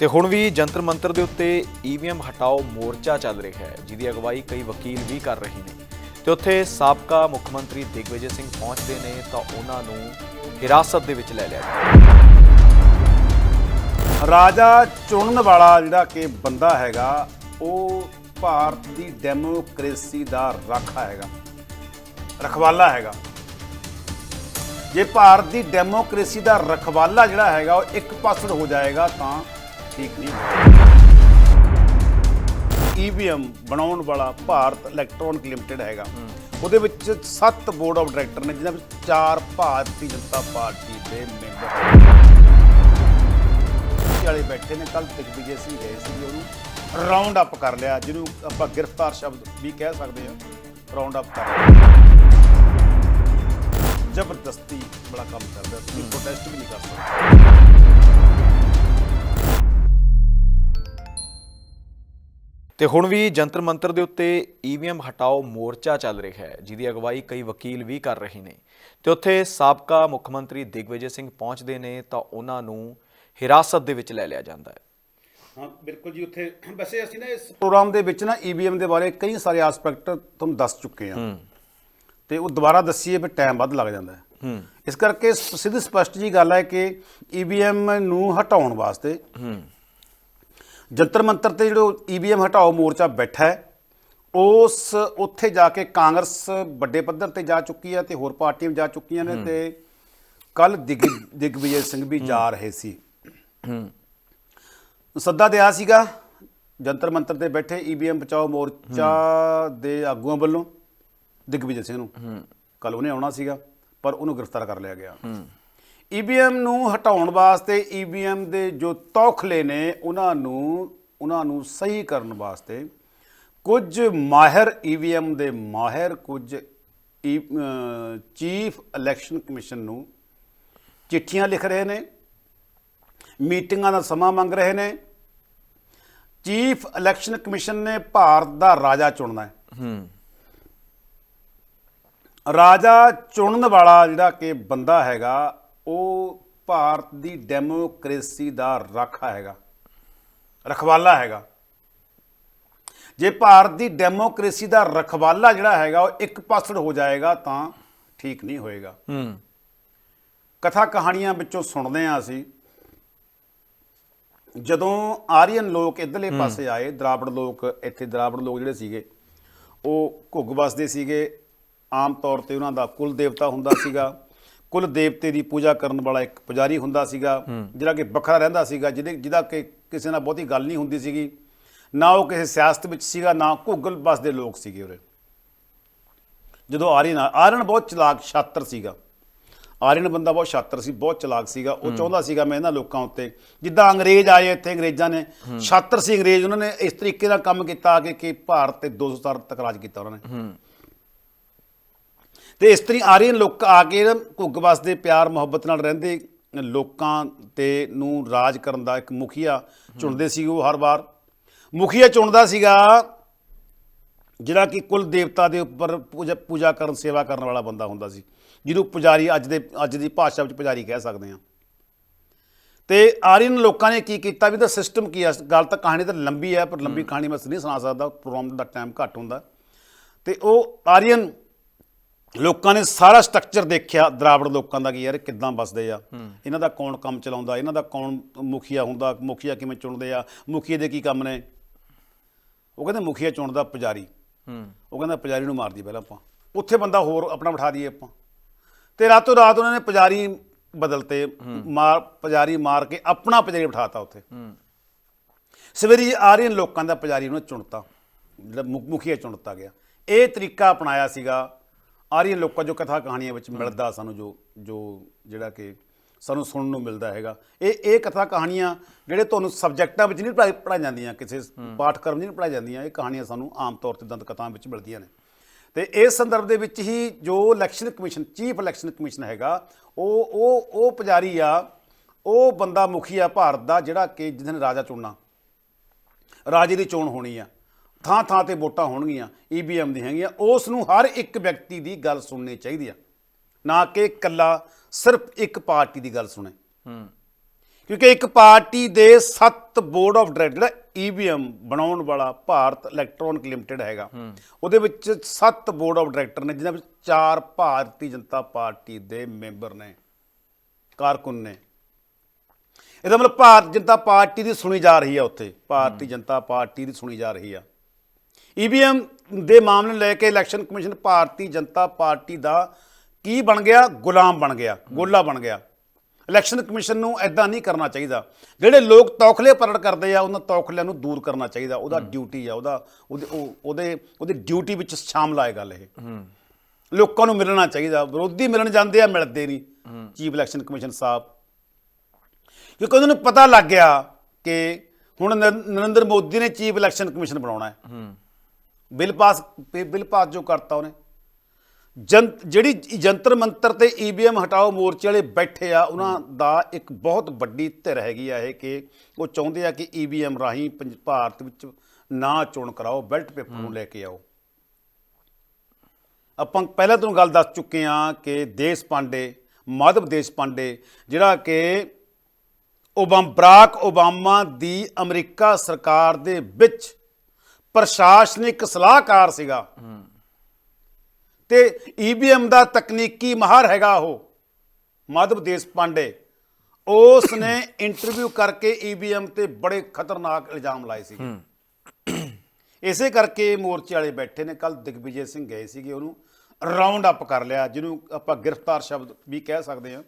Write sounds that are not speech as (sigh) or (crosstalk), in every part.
ਤੇ ਹੁਣ ਵੀ ਜੰਤਰ ਮੰਤਰ ਦੇ ਉੱਤੇ ਈਵੀਐਮ ਹਟਾਓ ਮੋਰਚਾ ਚੱਲ ਰਿਹਾ ਹੈ, ਜਿਹਦੀ ਅਗਵਾਈ ਕਈ ਵਕੀਲ ਵੀ ਕਰ ਰਹੇ ਨੇ। ਤੇ ਉੱਥੇ ਸਾਬਕਾ ਮੁੱਖ ਮੰਤਰੀ ਦਿਗਵਿਜੇ ਸਿੰਘ ਪਹੁੰਚਦੇ ਨੇ, ਤਾਂ ਉਹਨਾਂ ਨੂੰ ਹਿਰਾਸਤ ਦੇ ਵਿੱਚ ਲੈ ਲਿਆ ਜਾਂਦਾ ਰਾਜਾ ਚੁਣਨ ਵਾਲਾ ਜਿਹੜਾ ਕਿ ਬੰਦਾ ਹੈਗਾ, ਉਹ ਭਾਰਤ ਦੀ ਡੈਮੋਕ੍ਰੇਸੀ ਦਾ ਰਾਖਾ ਹੈਗਾ, ਰਖਵਾਲਾ ਹੈਗਾ। ਜੇ ਭਾਰਤ ਦੀ ਡੈਮੋਕ੍ਰੇਸੀ ਦਾ ਰਖਵਾਲਾ ਜਿਹੜਾ ਹੈਗਾ, ਉਹ ਇੱਕ ਪਾਸੜ ਹੋ ਜਾਏਗਾ, ਤਾਂ ਠੀਕ ਨਹੀਂ ਈਵੀਐਮ ਬਣਾਉਣ ਵਾਲਾ ਭਾਰਤ ਇਲੈਕਟ੍ਰੋਨਿਕ ਲਿਮਟਿਡ ਹੈਗਾ। ਉਹਦੇ ਵਿੱਚ 7 ਬੋਰਡ ਆਫ ਡਾਇਰੈਕਟਰ ਨੇ ਜਿਨ੍ਹਾਂ ਵਿੱਚ 4 ਭਾਰਤੀ ਜਨਤਾ ਪਾਰਟੀ ਦੇ ਮੈਂਬਰ ਵਾਲੇ ਬੈਠੇ ਨੇ ਕੱਲ ਦਿਗਵਿਜੇ ਸਿੰਘ ਗਏ ਸੀ ਉਹਨੂੰ ਰਾਉਂਡ ਅਪ ਕਰ ਲਿਆ ਜਿਹਨੂੰ ਆਪਾਂ ਗ੍ਰਿਫਤਾਰ ਸ਼ਬਦ ਵੀ ਕਹਿ ਸਕਦੇ ਹਾਂ ਰਾਉਂਡ ਅਪ ਕਰ ਲਿਆ। ਜ਼ਬਰਦਸਤੀ ਬੜਾ ਕੰਮ ਰਿਹਾ ਸੀ ਪ੍ਰੋਟੈਸਟ ਵੀ ਨਹੀਂ ਕਰ ਸਕਦੇ। ਤੇ ਹੁਣ ਵੀ ਜੰਤਰ ਮੰਤਰ ਦੇ ਉੱਤੇ ਈਵੀਐਮ ਹਟਾਓ ਮੋਰਚਾ ਚੱਲ ਰਿਹਾ ਹੈ ਜਿਹਦੀ ਅਗਵਾਈ ਕਈ ਵਕੀਲ ਵੀ ਕਰ ਰਹੇ ਨੇ। ਤੇ ਉੱਥੇ ਸਾਬਕਾ ਮੁੱਖ ਮੰਤਰੀ ਦਿਗਵਿਜੇ ਸਿੰਘ ਪਹੁੰਚਦੇ ਨੇ ਤਾਂ ਉਹਨਾਂ ਨੂੰ ਹਿਰਾਸਤ ਦੇ ਵਿੱਚ ਲੈ ਲਿਆ ਜਾਂਦਾ ਹੈ। ਹਾਂ ਬਿਲਕੁਲ ਜੀ ਉੱਥੇ (clears throat) ਵੈਸੇ ਅਸੀਂ ਨਾ ਇਸ ਪ੍ਰੋਗਰਾਮ ਦੇ ਵਿੱਚ ਨਾ ਈਵੀਐਮ ਦੇ ਬਾਰੇ ਕਈ ਸਾਰੇ ਐਸਪੈਕਟ ਤੁਹਾਨੂੰ ਦੱਸ ਚੁੱਕੇ ਹਾਂ। ਤੇ ਉਹ ਦੁਬਾਰਾ ਦੱਸੀਏ ਵੀ ਟਾਈਮ ਵੱਧ ਲੱਗ ਜਾਂਦਾ ਹੈ। ਇਸ ਕਰਕੇ ਸਿੱਧੀ ਸਪਸ਼ਟ ਜੀ ਗੱਲ ਹੈ ਕਿ ਈਵੀਐਮ ਨੂੰ ਹਟਾਉਣ ਵਾਸਤੇ ਜੰਤਰ ਮੰਤਰ ਤੇ ਜਿਹੜਾ ਈਵੀਐਮ ਹਟਾਓ ਮੋਰਚਾ ਬੈਠਾ ਹੈ ਉਸ ਉੱਥੇ ਜਾ ਕੇ ਕਾਂਗਰਸ ਵੱਡੇ ਪੱਧਰ ਤੇ ਜਾ ਚੁੱਕੀ ਹੈ ਤੇ ਹੋਰ ਪਾਰਟੀਆਂ ਜਾ ਚੁੱਕੀਆਂ ਨੇ ਤੇ ਕੱਲ ਦਿਗਵਿਜੇ ਸਿੰਘ ਵੀ ਜਾ ਰਹੇ ਸੀ। ਸੱਦਾ ਦਿਆ ਸੀਗਾ ਜੰਤਰ ਮੰਤਰ ਤੇ ਬੈਠੇ ਈਵੀਐਮ ਬਚਾਓ ਮੋਰਚਾ ਦੇ ਆਗੂਆਂ ਵੱਲੋਂ ਦਿਗਵਿਜੇ ਸਿੰਘ ਨੂੰ। ਕੱਲ ਉਹਨੇ ਆਉਣਾ ਸੀਗਾ ਪਰ ਉਹਨੂੰ ਗ੍ਰਿਫਤਾਰ ਕਰ ਲਿਆ ਗਿਆ। ਈਵੀਐਮ ਨੂੰ ਹਟਾਉਣ ਵਾਸਤੇ ਈਵੀਐਮ ਦੇ ਜੋ ਤੌਖਲੇ ਨੇ ਉਹਨਾਂ ਨੂੰ ਉਹਨਾਂ ਨੂੰ ਸਹੀ ਕਰਨ ਵਾਸਤੇ ਕੁਝ ਮਾਹਿਰ ਈਵੀਐਮ ਦੇ ਮਾਹਿਰ ਕੁਝ ਚੀਫ ਇਲੈਕਸ਼ਨ ਕਮਿਸ਼ਨ ਨੂੰ ਚਿੱਠੀਆਂ ਲਿਖ ਰਹੇ ਨੇ ਮੀਟਿੰਗਾਂ ਦਾ ਸਮਾਂ ਮੰਗ ਰਹੇ ਨੇ। ਚੀਫ ਇਲੈਕਸ਼ਨ ਕਮਿਸ਼ਨ ਨੇ ਭਾਰਤ ਦਾ ਰਾਜਾ ਚੁਣਨਾ ਹੈ। ਰਾਜਾ ਚੁਣਨ ਵਾਲਾ ਜਿਹੜਾ ਕਿ ਬੰਦਾ ਹੈਗਾ ਉਹ ਭਾਰਤ ਦੀ ਡੈਮੋਕ੍ਰੇਸੀ ਦਾ ਰਾਖਾ ਹੈਗਾ ਰਖਵਾਲਾ ਹੈਗਾ। ਜੇ ਭਾਰਤ ਦੀ ਡੈਮੋਕ੍ਰੇਸੀ ਦਾ ਰਖਵਾਲਾ ਜਿਹੜਾ ਹੈਗਾ ਉਹ ਇੱਕ ਪਾਸੜ ਹੋ ਜਾਏਗਾ ਤਾਂ ਠੀਕ ਨਹੀਂ ਹੋਏਗਾ। ਹੂੰ। ਕਥਾ ਕਹਾਣੀਆਂ ਵਿੱਚੋਂ ਸੁਣਦੇ ਆ ਅਸੀਂ। ਜਦੋਂ ਆਰੀਅਨ ਲੋਕ ਇਧਰਲੇ ਪਾਸੇ ਆਏ ਦਰਾਵੜ ਲੋਕ ਇੱਥੇ ਦਰਾਵੜ ਲੋਕ ਜਿਹੜੇ ਸੀਗੇ ਉਹ ਘੁੱਗ ਵਸਦੇ ਸੀਗੇ। ਆਮ ਤੌਰ ਤੇ ਉਹਨਾਂ ਦਾ ਕੁਲ ਦੇਵਤਾ ਹੁੰਦਾ ਸੀਗਾ। ਕੁਲ ਦੇਵਤੇ ਦੀ ਪੂਜਾ ਕਰਨ ਵਾਲਾ ਇੱਕ ਪੁਜਾਰੀ ਹੁੰਦਾ ਸੀਗਾ ਜਿਹੜਾ ਕਿ ਵੱਖਰਾ ਰਹਿੰਦਾ ਸੀਗਾ ਜਿਹਦੇ ਜਿਹਦਾ ਕਿ ਕਿਸੇ ਨਾਲ ਬਹੁਤੀ ਗੱਲ ਨਹੀਂ ਹੁੰਦੀ ਸੀਗੀ। ਨਾ ਉਹ ਕਿਸੇ ਸਿਆਸਤ ਵਿੱਚ ਸੀਗਾ ਨਾ ਘੁੱਗਲ ਵਸਦੇ ਲੋਕ ਸੀਗੇ ਉਰੇ। ਜਦੋਂ ਆਰੀਅਨ ਆ- ਆਰੀਅਨ ਬਹੁਤ ਚਲਾਕ ਛਾਤਰ ਸੀਗਾ। ਆਰੀਅਨ ਬੰਦਾ ਬਹੁਤ ਛਾਤਰ ਸੀ ਬਹੁਤ ਚਲਾਕ ਸੀਗਾ। ਉਹ ਚਾਹੁੰਦਾ ਸੀਗਾ ਮੈਂ ਇਹਨਾਂ ਲੋਕਾਂ ਉੱਤੇ ਜਿੱਦਾਂ ਅੰਗਰੇਜ਼ ਆਏ ਇੱਥੇ ਅੰਗਰੇਜ਼ਾਂ ਨੇ ਛਾਤਰ ਸੀ ਅੰਗਰੇਜ਼ ਉਹਨਾਂ ਨੇ ਇਸ ਤਰੀਕੇ ਦਾ ਕੰਮ ਕੀਤਾ ਕਿ ਕਿ ਭਾਰਤ ਤੇ 200 ਸਾਲ ਤੱਕ ਰਾਜ ਕੀਤਾ ਉਹਨਾਂ ਨੇ। ਤੇ ਇਸ ਤਰੀ ਆਰੀਅਨ ਲੋਕ ਆ ਕੇ ਘੁੱਗ ਵਸਦੇ ਪਿਆਰ ਮੁਹੱਬਤ ਨਾਲ ਰਹਿੰਦੇ ਲੋਕਾਂ ਤੇ ਨੂੰ ਰਾਜ ਕਰਨ ਦਾ ਇੱਕ ਮੁਖੀਆ ਚੁਣਦੇ ਸੀ ਉਹ ਹਰ ਵਾਰ। ਮੁਖੀਆ ਚੁਣਦਾ ਸੀਗਾ ਜਿਹੜਾ ਕਿ ਕੁਲ ਦੇਵਤਾ ਦੇ ਉੱਪਰ ਪੂਜਾ ਪੂਜਾ ਕਰਨ ਸੇਵਾ ਕਰਨ ਵਾਲਾ ਬੰਦਾ ਹੁੰਦਾ ਸੀ ਜਿਹਨੂੰ ਪੁਜਾਰੀ ਅੱਜ ਦੇ ਅੱਜ ਦੀ ਭਾਸ਼ਾ ਵਿੱਚ ਪੁਜਾਰੀ ਕਹਿ ਸਕਦੇ ਹਾਂ। ਤੇ ਆਰੀਅਨ ਲੋਕਾਂ ਨੇ ਕੀ ਕੀਤਾ ਵੀ ਦਾ ਸਿਸਟਮ ਕੀ ਆ? ਗੱਲ ਤਾਂ ਕਹਾਣੀ ਤਾਂ ਲੰਬੀ ਹੈ ਪਰ ਲੰਬੀ ਕਹਾਣੀ ਮੈਂ ਨਹੀਂ ਸੁਣਾ ਸਕਦਾ ਪ੍ਰੋਗਰਾਮ ਦਾ ਟਾਈਮ ਘੱਟ ਹੁੰਦਾ। ਤੇ ਉਹ ਆਰੀਅਨ ਲੋਕਾਂ ਨੇ ਸਾਰਾ ਸਟਰਕਚਰ ਦੇਖਿਆ ਦਰਾਵੜ ਲੋਕਾਂ ਦਾ ਕਿ ਯਾਰ ਕਿੱਦਾਂ ਬਸਦੇ ਆ। ਇਹਨਾਂ ਦਾ ਕੌਣ ਕੰਮ ਚਲਾਉਂਦਾ ਇਹਨਾਂ ਦਾ ਕੌਣ ਮੁਖੀਆ ਹੁੰਦਾ ਮੁਖੀਆ ਕਿਵੇਂ ਚੁਣਦੇ ਆ ਮੁਖੀਏ ਦੇ ਕੀ ਕੰਮ ਨੇ? ਉਹ ਕਹਿੰਦੇ ਮੁਖੀਆ ਚੁਣਦਾ ਪੁਜਾਰੀ। ਹੂੰ। ਉਹ ਕਹਿੰਦਾ ਪੁਜਾਰੀ ਨੂੰ ਮਾਰ ਦੀ ਪਹਿਲਾਂ ਆਪਾਂ। ਉੱਥੇ ਬੰਦਾ ਹੋਰ ਆਪਣਾ ਬਿਠਾ ਦਈਏ ਆਪਾਂ। ਤੇ ਰਾਤੋਂ ਰਾਤ ਉਹਨਾਂ ਨੇ ਪੁਜਾਰੀ ਬਦਲਤੇ ਮਾਰ ਪੁਜਾਰੀ ਮਾਰ ਕੇ ਆਪਣਾ ਪੁਜਾਰੀ ਬਿਠਾਤਾ ਉੱਥੇ। ਸਵੇਰੀ ਆਰੀਅਨ ਲੋਕਾਂ ਦਾ ਪੁਜਾਰੀ ਉਹਨੇ ਚੁਣਤਾ ਜਿਹੜਾ ਮੁਖੀਆ ਚੁਣਤਾ ਗਿਆ। ਇਹ ਤਰੀਕਾ ਅਪਣਾਇਆ ਸੀਗਾ ਆਰੀਅਨ ਲੋਕਾਂ ਜੋ ਕਥਾ ਕਹਾਣੀਆਂ ਵਿੱਚ ਮਿਲਦਾ ਸਾਨੂੰ ਜੋ ਜੋ ਜਿਹੜਾ ਕਿ ਸਾਨੂੰ ਸੁਣਨ ਨੂੰ ਮਿਲਦਾ ਹੈਗਾ। ਇਹ ਇਹ ਕਥਾ ਕਹਾਣੀਆਂ ਜਿਹੜੇ ਤੁਹਾਨੂੰ ਸਬਜੈਕਟਾਂ ਵਿੱਚ ਨਹੀਂ ਪੜ੍ਹਾਈ ਜਾਂਦੀਆਂ ਕਿਸੇ ਪਾਠਕ੍ਰਮ ਨਹੀਂ ਪੜ੍ਹਾਈ ਜਾਂਦੀਆਂ ਇਹ ਕਹਾਣੀਆਂ ਸਾਨੂੰ ਆਮ ਤੌਰ ਤੇ ਦੰਦ ਕਥਾਵਾਂ ਵਿੱਚ ਮਿਲਦੀਆਂ ਨੇ। ਤੇ ਇਸ ਸੰਦਰਭ ਦੇ ਵਿੱਚ ਹੀ ਜੋ election commission chief election commission ਹੈਗਾ ਉਹ ਉਹ ਉਹ ਪੁਜਾਰੀ ਆ ਉਹ ਬੰਦਾ ਮੁਖੀ ਆ ਭਾਰਤ ਦਾ ਜਿਹੜਾ ਕਿ ਜਿਸ ਦਿਨ ਰਾਜਾ ਚੁਣਨਾ ਰਾਜੇ ਦੀ ਚੋਣ ਹੋਣੀ ਆ। ਥਾਂ ਥਾਂ ਤੇ ਵੋਟਾਂ ਹੋਣਗੀਆਂ ਈਵੀਐਮ ਦੀ ਹੈਗੀਆਂ ਉਸ ਨੂੰ ਹਰ ਇੱਕ ਵਿਅਕਤੀ ਦੀ ਗੱਲ ਸੁਣਨੀ ਚਾਹੀਦੀ ਆ। ਨਾ ਕਿ ਇਕੱਲਾ ਸਿਰਫ ਇੱਕ ਪਾਰਟੀ ਦੀ ਗੱਲ ਸੁਣੇ। ਹੂੰ। ਕਿਉਂਕਿ ਇੱਕ ਪਾਰਟੀ ਦੇ 7 ਬੋਰਡ ਆਫ ਡਾਇਰੈਕਟਰ ਜਿਹੜਾ ਈਵੀਐਮ ਬਣਾਉਣ ਵਾਲਾ ਭਾਰਤ ਇਲੈਕਟ੍ਰੋਨਿਕ ਲਿਮਟਿਡ ਹੈਗਾ ਉਹਦੇ ਵਿੱਚ 7 ਬੋਰਡ ਆਫ ਡਾਇਰੈਕਟਰ ਨੇ ਜਿਨ੍ਹਾਂ ਵਿੱਚ 4 ਭਾਰਤੀ ਜਨਤਾ ਪਾਰਟੀ ਦੇ ਮੈਂਬਰ ਨੇ ਕਾਰਕੁਨ ਨੇ। ਇਹਦਾ ਮਤਲਬ ਭਾਰਤ ਜਨਤਾ ਪਾਰਟੀ ਦੀ ਸੁਣੀ ਜਾ ਰਹੀ ਹੈ ਉੱਥੇ ਭਾਰਤੀ ਜਨਤਾ ਪਾਰਟੀ ਦੀ ਸੁਣੀ ਜਾ ਰਹੀ ਆ। ਈਵੀਐਮ ਦੇ ਮਾਮਲੇ ਨੂੰ ਲੈ ਕੇ election commission Bharatiya Janata party ਦਾ ਕੀ ਬਣ ਗਿਆ? ਗੁਲਾਮ ਬਣ ਗਿਆ ਗੋਲਾ ਬਣ ਗਿਆ। ਇਲੈਕਸ਼ਨ ਕਮਿਸ਼ਨ ਨੂੰ ਐਦਾਂ ਨਹੀਂ ਕਰਨਾ ਚਾਹੀਦਾ। ਜਿਹੜੇ ਲੋਕ ਤੌਖਲੇ ਪ੍ਰਗਟ ਕਰਦੇ ਆ ਉਹਨਾਂ ਤੌਖਲਿਆਂ ਨੂੰ ਦੂਰ ਕਰਨਾ ਚਾਹੀਦਾ। ਉਹਦਾ ਡਿਊਟੀ ਆ ਉਹਦਾ ਉਹਦੇ ਉਹ- ਉਹਦੇ ਉਹਦੀ ਡਿਊਟੀ ਵਿੱਚ ਸ਼ਾਮਲ ਆਏ ਗੱਲ ਇਹ। ਲੋਕਾਂ ਨੂੰ ਮਿਲਣਾ ਚਾਹੀਦਾ। ਵਿਰੋਧੀ ਮਿਲਣ ਜਾਂਦੇ ਆ ਮਿਲਦੇ ਨਹੀਂ ਚੀਫ ਇਲੈਕਸ਼ਨ ਕਮਿਸ਼ਨ ਸਾਹਿਬ। ਕਿਉਂਕਿ ਉਹਨਾਂ ਨੂੰ ਪਤਾ ਲੱਗ ਗਿਆ ਕਿ ਹੁਣ ਨਰ- ਨਰਿੰਦਰ ਮੋਦੀ ਨੇ ਚੀਫ ਇਲੈਕਸ਼ਨ ਕਮਿਸ਼ਨ ਬਣਾਉਣਾ ਹੈ। ਬਿੱਲ ਪਾਸ ਬਿੱਲ ਪਾਸ ਜੋ ਕਰਤਾ ਉਹਨੇ। ਜਿਹੜੀ ਜੰਤਰ ਮੰਤਰ ਤੇ ਈਵੀਐਮ ਹਟਾਓ ਮੋਰਚੇ ਵਾਲੇ ਬੈਠੇ ਆ ਉਹਨਾਂ ਦਾ ਇੱਕ ਬਹੁਤ ਵੱਡੀ ਧਿਰ ਹੈਗੀ ਆ ਇਹ ਕਿ ਉਹ ਚਾਹੁੰਦੇ ਆ ਕਿ ਈਵੀਐਮ ਰਾਹੀਂ ਭਾਰਤ ਵਿੱਚ ਨਾ ਚੋਣ ਕਰਾਓ ਬੈਲਟ ਪੇਪਰ ਨੂੰ ਲੈ ਕੇ ਆਓ। ਆਪਾਂ ਪਹਿਲਾਂ ਤੁਹਾਨੂੰ ਗੱਲ ਦੱਸ ਚੁੱਕੇ ਆ ਕਿ ਦੇਸ਼ ਪਾਂਡੇ ਮਾਧਵ ਦੇਸ਼ ਪਾਂਡੇ ਜਿਹੜਾ ਕਿ ਓਬਾਮ ਬਰਾਕ ਓਬਾਮਾ ਦੀ ਅਮਰੀਕਾ ਸਰਕਾਰ ਦੇ ਵਿੱਚ ਪ੍ਰਸ਼ਾਸਨਿਕ ਸਲਾਹਕਾਰ ਸੀਗਾ। ਤੇ ਈਬੀਐਮ ਦਾ ਤਕਨੀਕੀ ਮਾਹਰ ਹੈਗਾ ਉਹ ਮਾਧਵ ਦੇਸ਼ ਪਾਂਡੇ ਉਸ ਨੇ ਇੰਟਰਵਿਊ ਕਰਕੇ ਈਬੀਐਮ ਤੇ ਬੜੇ ਖਤਰਨਾਕ ਇਲਜ਼ਾਮ ਲਾਏ ਸੀ ਇਸੇ ਕਰਕੇ ਮੋਰਚੇ ਵਾਲੇ ਬੈਠੇ ਨੇ ਕੱਲ ਦਿਗਵਿਜੇ ਸਿੰਘ ਗਏ ਸੀਗੇ ਉਹਨੂੰ ਰਾਉਂਡ ਅਪ ਕਰ ਲਿਆ ਜਿਹਨੂੰ ਆਪਾਂ ਗ੍ਰਿਫਤਾਰ ਸ਼ਬਦ ਵੀ ਕਹਿ ਸਕਦੇ ਹਾਂ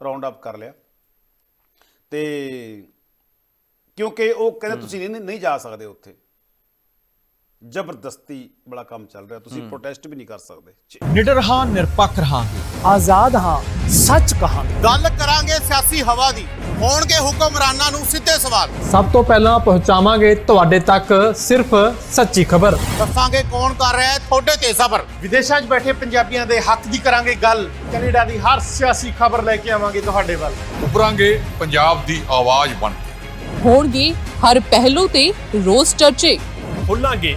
ਰਾਉਂਡ ਅਪ ਕਰ ਲਿਆ। ਤੇ ਕਿਉਂਕਿ ਉਹ ਕਹਿੰਦੇ ਤੁਸੀਂ ਨਹੀਂ ਨਹੀਂ ਜਾ ਸਕਦੇ ਉੱਥੇ। ਜ਼ਬਰਦਸਤੀ ਬੜਾ ਕੰਮ ਚੱਲ ਰਿਹਾ ਤੁਸੀਂ ਪ੍ਰੋਟੈਸਟ ਵੀ ਨਹੀਂ ਕਰ ਸਕਦੇ। ਨਿਡਰ ਹਾਂ ਨਿਰਪੱਖ ਰਹਾਂਗੇ। ਆਜ਼ਾਦ ਹਾਂ ਸੱਚ ਕਹਾਂਗੇ। ਗੱਲ ਕਰਾਂਗੇ ਸਿਆਸੀ ਹਵਾ ਦੀ। ਹੋਣਗੇ ਹੁਕਮਰਾਨਾਂ ਨੂੰ ਸਿੱਧੇ ਸਵਾਲ। ਸਭ ਤੋਂ ਪਹਿਲਾਂ ਪਹੁੰਚਾਵਾਂਗੇ ਤੁਹਾਡੇ ਤੱਕ ਸਿਰਫ ਸੱਚੀ ਖਬਰ। ਦੱਸਾਂਗੇ ਕੌਣ ਕਰ ਰਿਹਾ ਹੈ ਤੁਹਾਡੇ ਤੇ ਸਬਰ। ਵਿਦੇਸ਼ਾਂ 'ਚ ਬੈਠੇ ਪੰਜਾਬੀਆਂ ਦੇ ਹੱਕ ਦੀ ਕਰਾਂਗੇ ਗੱਲ। ਕੈਨੇਡਾ ਦੀ ਹਰ ਸਿਆਸੀ ਖਬਰ ਲੈ ਕੇ ਆਵਾਂਗੇ ਤੁਹਾਡੇ ਵੱਲ। ਉਭਰਾਂਗੇ ਪੰਜਾਬ ਦੀ ਆਵਾਜ਼ ਬਣ ਕੇ। ਹੋਣਗੇ ਹਰ ਪਹਿਲੂ ਤੇ ਰੋਜ਼ ਚਰਚੇ। ਖੋਲਾਂਗੇ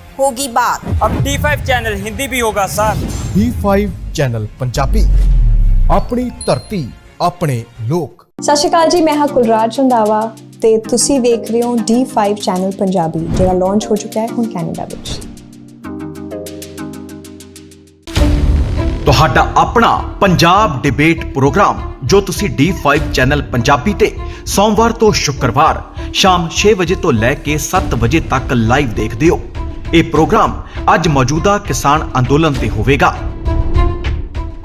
होगी बात अब D5 चैनल हिंदी भी होगा सर D5 ਚੈਨਲ ਪੰਜਾਬੀ ਆਪਣੀ ਧਰਤੀ ਆਪਣੇ ਲੋਕ ਸਤਿ ਸ਼੍ਰੀ ਅਕਾਲ ਜੀ ਮੈਂ ਹਾਂ ਕੁਲਰਾਜ ਰੰਧਾਵਾ ਤੇ ਤੁਸੀਂ ਵੇਖ ਰਹੇ ਹੋ D5 ਚੈਨਲ ਪੰਜਾਬੀ ਜਿਹੜਾ ਲਾਂਚ ਹੋ ਚੁੱਕਾ ਹੈ ਹੁਣ ਕੈਨੇਡਾ ਵਿੱਚ ਤੁਹਾਡਾ ਆਪਣਾ ਪੰਜਾਬ ਡਿਬੇਟ ਪ੍ਰੋਗਰਾਮ ਜੋ ਤੁਸੀਂ D5 ਚੈਨਲ ਪੰਜਾਬੀ ਤੇ ਸੋਮਵਾਰ ਤੋਂ ਸ਼ੁੱਕਰਵਾਰ ਸ਼ਾਮ 6 ਵਜੇ ਤੋਂ ਲੈ ਕੇ 7 ਵਜੇ ਤੱਕ ਲਾਈਵ ਦੇਖਦੇ ਹੋ ਇਹ ਪ੍ਰੋਗਰਾਮ ਅੱਜ ਮੌਜੂਦਾ ਕਿਸਾਨ ਅੰਦੋਲਨ ਤੇ ਹੋਵੇਗਾ।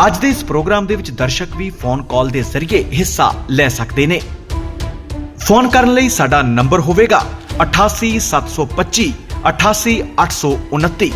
ਅੱਜ ਦੇ ਇਸ ਪ੍ਰੋਗਰਾਮ ਦੇ ਵਿੱਚ ਦਰਸ਼ਕ ਵੀ ਫੋਨ ਕਾਲ ਦੇ ਜ਼ਰੀਏ ਹਿੱਸਾ ਲੈ ਸਕਦੇ ਨੇ। ਫੋਨ ਕਰਨ ਲਈ ਸਾਡਾ ਨੰਬਰ ਹੋਵੇਗਾ 88725 88829